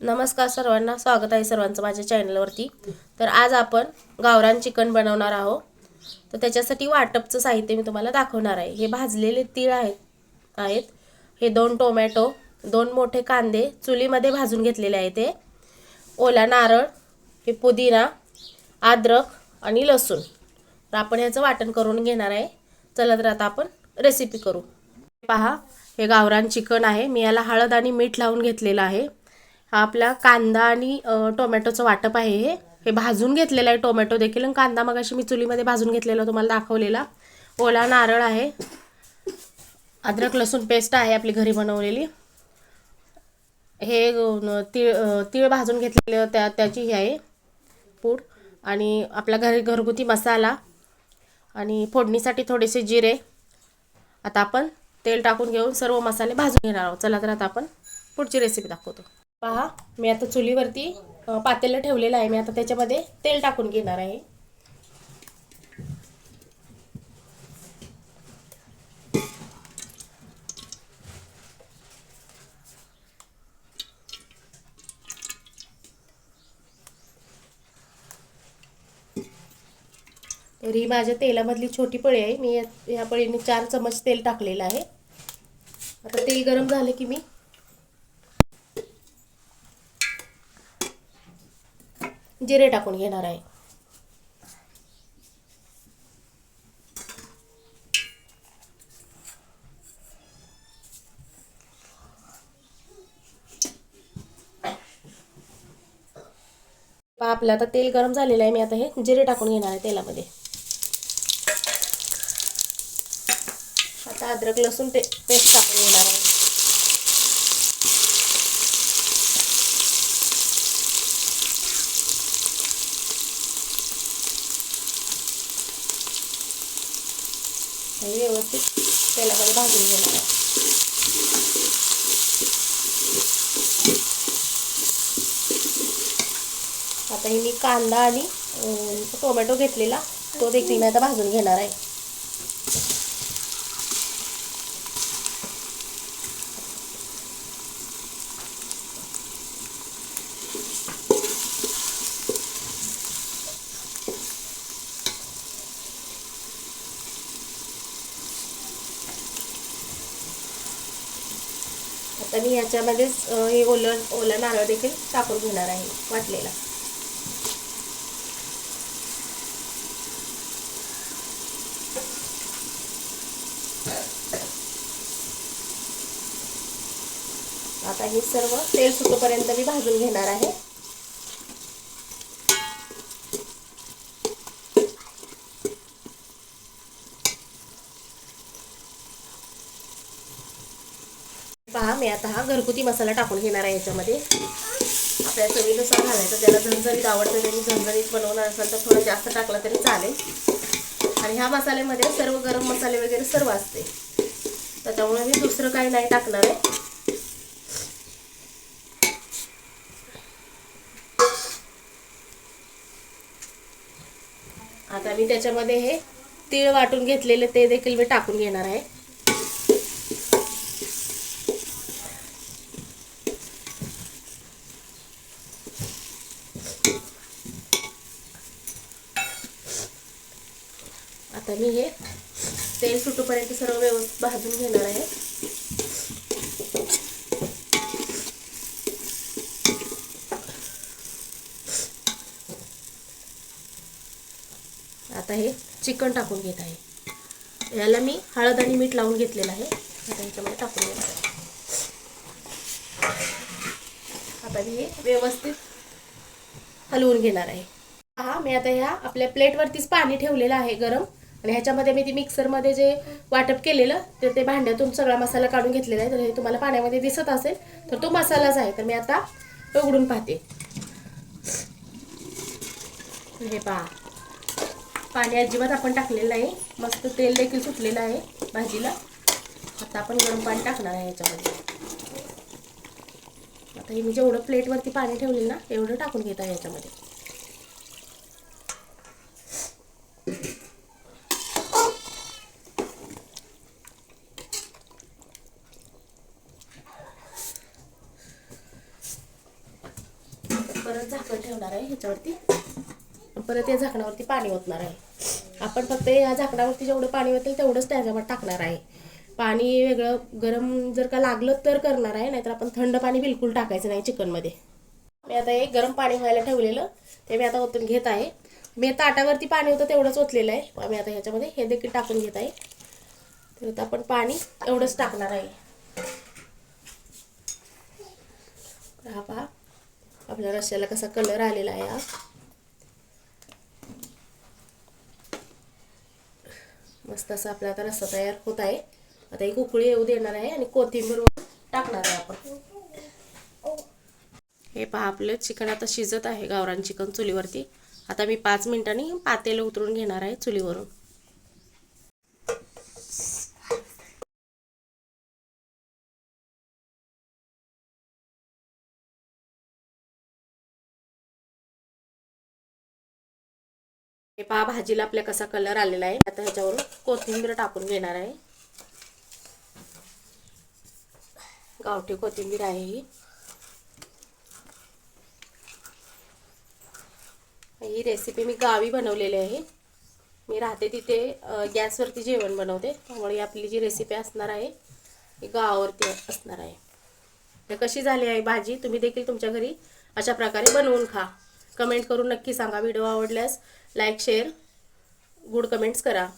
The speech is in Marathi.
नमस्कार सर्वांना स्वागत आहे सर्वांचं माझ्या चॅनलवरती. तर आज आपण गावरान चिकन बनवणार आहोत. तर त्याच्यासाठी वाटपचं साहित्य मी तुम्हाला दाखवणार आहे. हे भाजलेले तीळ आहेत आहेत. हे दोन टोमॅटो दोन मोठे कांदे चुलीमध्ये भाजून घेतलेले आहे ते. ओला नारळ हे पुदिना अद्रक आणि लसूण. तर आपण ह्याचं वाटण करून घेणार आहे. चला तर आता आपण रेसिपी करू. पहा हे गावरान चिकन आहे. मी याला हळद आणि मीठ लावून घेतलेलं आहे. हा आपला कांदा आणि टोमॅटोचं वाटप आहे हे. हे भाजून घेतलेलं आहे टोमॅटो देखील आणि कांदा मगाशी मी चुलीमध्ये भाजून घेतलेला तुम्हाला दाखवलेला. ओला नारळ आहे. अद्रक लसूण पेस्ट आहे आपली घरी बनवलेली. हे तीळ तिळ भाजून घेतलेलं त्या त्याची ही आहे पूड आणि आपला घरी घरगुती मसाला आणि फोडणीसाठी थोडेसे जिरे. आता आपण तेल टाकून घेऊन सर्व मसाले भाजून घेणार आहोत. चला तर आता आपण पुढची रेसिपी दाखवतो. पहा मी आता चुलीवरती पातेलं ठेवलेलं आहे. मी आता त्याच्यामध्ये तेल टाकून घेणार आहे. तर ही माझ्या तेलामधली छोटी पळी आहे. मी या- पळीने चार चमच तेल टाकलेलं आहे. आता तेल गरम झाले की मी जिरे टाकून घेणार आहे. आपलं आता तेल गरम झालेलं आहे मी आता हे जिरे टाकून घेणार आहे तेलामध्ये. आता अद्रक लसूण ते पेस्ट टाकून घेणार आहे. आणि व्यवस्थित तेलामध्ये भाजून घेणार आहे. आता हे मी कांदा आणि टोमॅटो घेतलेला तो देखील मी आता भाजून घेणार आहे. आता मी याच्यामध्येच हे ओलं ओला नारळ देखील टाकून घेणार आहे वाटलेला. आता हे सर्व तेल सुटोपर्यंत मी भाजून घेणार आहे. पहा मी आता हा घरगुती मसाला टाकून घेणार आहे याच्यामध्ये. आपल्या चवीनुसार घालायचं ज्याला झणझणीत आवडतं त्यांनी झणझणीत बनवणार असेल तर थोडं जास्त टाकलं तरी चालेल. आणि ह्या मसाल्यामध्ये सर्व गरम मसाले वगैरे सर्व असते. त्याच्यामुळे मी दुसरं काही नाही टाकणार आहे. आता मी त्याच्यामध्ये हे तीळ वाटून घेतलेले ते देखील मी टाकून घेणार आहे. आता मी हे तेल सुटूपर्यंत सर्व व्यवस्थित भाजून घेणार आहे. आता हे चिकन टाकून घेत आहे. याला मी हळद आणि मीठ लावून घेतलेलं आहे. आता ह्याच्यामध्ये टाकून घेत आहे. आता मी हे व्यवस्थित हलवून घेणार आहे. हा मी आता ह्या आपल्या प्लेटवरतीच पाणी ठेवलेलं आहे गरम. आणि ह्याच्यामध्ये मी ती मिक्सरमध्ये जे वाटप केलेलं तर ते भांड्यातून सगळा मसाला काढून घेतलेला आहे. तर हे तुम्हाला पाण्यामध्ये दिसत असेल तर तो मसालाच आहे. तर मी आता उघडून पाहते. हे पहा. पाणी अजिबात आपण टाकलेलं आहे मस्त तेल देखील सुटलेलं आहे भाजीला. आता आपण गरम पाणी टाकणार आहे ह्याच्यामध्ये आता हे मी जेवढं प्लेटवरती पाणी ठेवलेलं ना एवढं टाकून घेत आहे याच्यामध्ये. झाकण ठेवणार आहे ह्याच्यावरती. परत या झाकणावरती पाणी ओतणार आहे. आपण फक्त या झाकणावरती जेवढं पाणी ओतेल तेवढंच त्याच्यावर टाकणार आहे. पाणी वेगळं गरम जर का लागलं तर करणार आहे नाहीतर आपण थंड पाणी बिलकुल टाकायचं नाही चिकनमध्ये. मी आता हे गरम पाणी व्हायला ठेवलेलं ते मी आता ओतून घेत आहे. मी ताटावरती पाणी होतं तेवढंच ओतलेलं आहे. मी आता ह्याच्यामध्ये हे देखील टाकून घेत आहे. तर आता आपण पाणी एवढंच टाकणार आहे. हा पहा. आपल्या रश्याला कसा कलर आलेला आहे हा. मस्त असा आपला आता रस्सा तयार होत आहे. आता एक उकळी येऊ देणार आहे आणि कोथिंबीर टाकणार आहे आपण. हे पहा आपलं चिकन आता शिजत आहे गावरान चिकन चुलीवरती. आता मी पाच मिनिटांनी पातेलं उतरून घेणार आहे चुलीवरून. हे पहा भाजीला आपल्या कसा कलर आलेला आहे. आता ह्याच्यावर कोथिंबीर टाकून घेणार आहे. गावठी कोथिंबीर आहे ही. ही रेसिपी मी गावी बनवलेली आहे. मी राहते तिथे गॅसवरती जेवण बनवते. त्यामुळे ही आपली जी रेसिपी असणार आहे ही गावावरती असणार आहे. तर कशी झाली आहे भाजी? तुम्ही देखील तुमच्या घरी अशा प्रकारे बनवून खा. कमेंट करून नक्की सांगा. व्हिडिओ आवडल्यास लाईक शेअर गुड कमेंट्स करा.